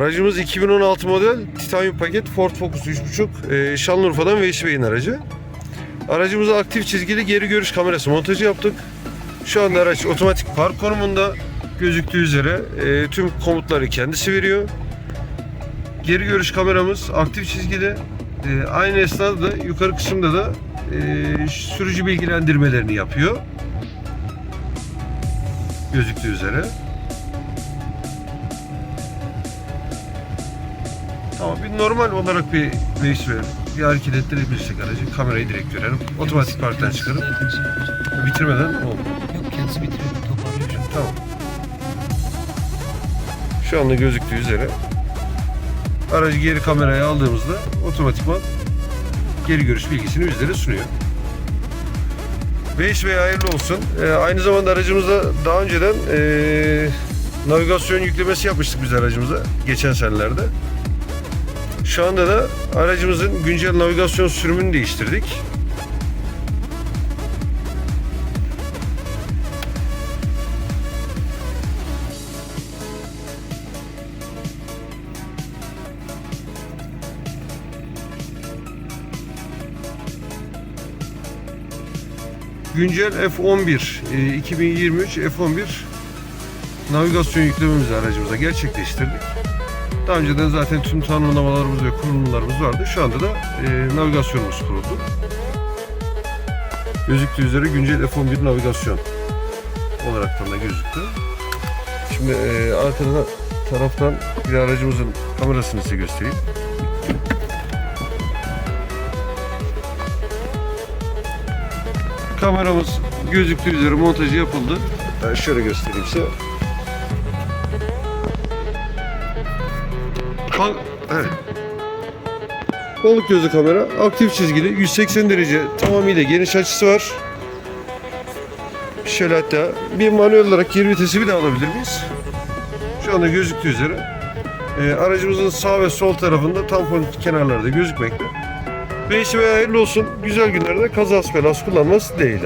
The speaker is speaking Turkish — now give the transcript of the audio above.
Aracımız 2016 model titanyum paket Ford Focus 3.5 e, Şanlıurfa'dan Veysi Bey'in aracı. Aracımıza aktif çizgili geri görüş kamerası montajı yaptık. Şu anda araç otomatik park konumunda gözüktüğü üzere e, tüm komutları kendisi veriyor. Geri görüş kameramız aktif çizgili. E, aynı esnada da yukarı kısımda da e, sürücü bilgilendirmelerini yapıyor. Gözüktüğü üzere. Tamam bir normal olarak bir reis verelim. Bir hareket ettirebilirsek aracı kamerayı direkt görelim. Otomatik parktan çıkarıp bitirmeden oldu. Yok kendisi bitiriyor. Toparlıyor. Tamam. Şu anda gözüktüğü üzere aracı geri kameraya aldığımızda otomatikman geri görüş bilgisini bizlere sunuyor. Beyiş Bey hayırlı olsun. Ee, aynı zamanda aracımıza daha önceden ee, navigasyon yüklemesi yapmıştık biz aracımıza geçen senelerde. Şu anda da aracımızın güncel navigasyon sürümünü değiştirdik. Güncel F11 e, 2023 F11 navigasyon yüklememizi aracımıza gerçekleştirdik. Daha önceden zaten tüm tanımlamalarımız ve kurulumlarımız vardı. Şu anda da e, navigasyonumuz kuruldu. Gözüktüğü üzere güncel F11 navigasyon olarak da gözüktü. Şimdi e, arkadan taraftan bir aracımızın kamerasını size göstereyim. Kameramız gözüktüğü üzere montajı yapıldı. Ben şöyle göstereyim size. Kan evet. Balık gözü kamera aktif çizgili 180 derece tamamıyla geniş açısı var. Şöyle hatta bir manuel olarak geri vitesi bile alabilir miyiz? Şu anda gözüktüğü üzere e, aracımızın sağ ve sol tarafında tampon kenarlarda gözükmekte. Ve işi hayırlı olsun. Güzel günlerde kazası belası kullanması değil.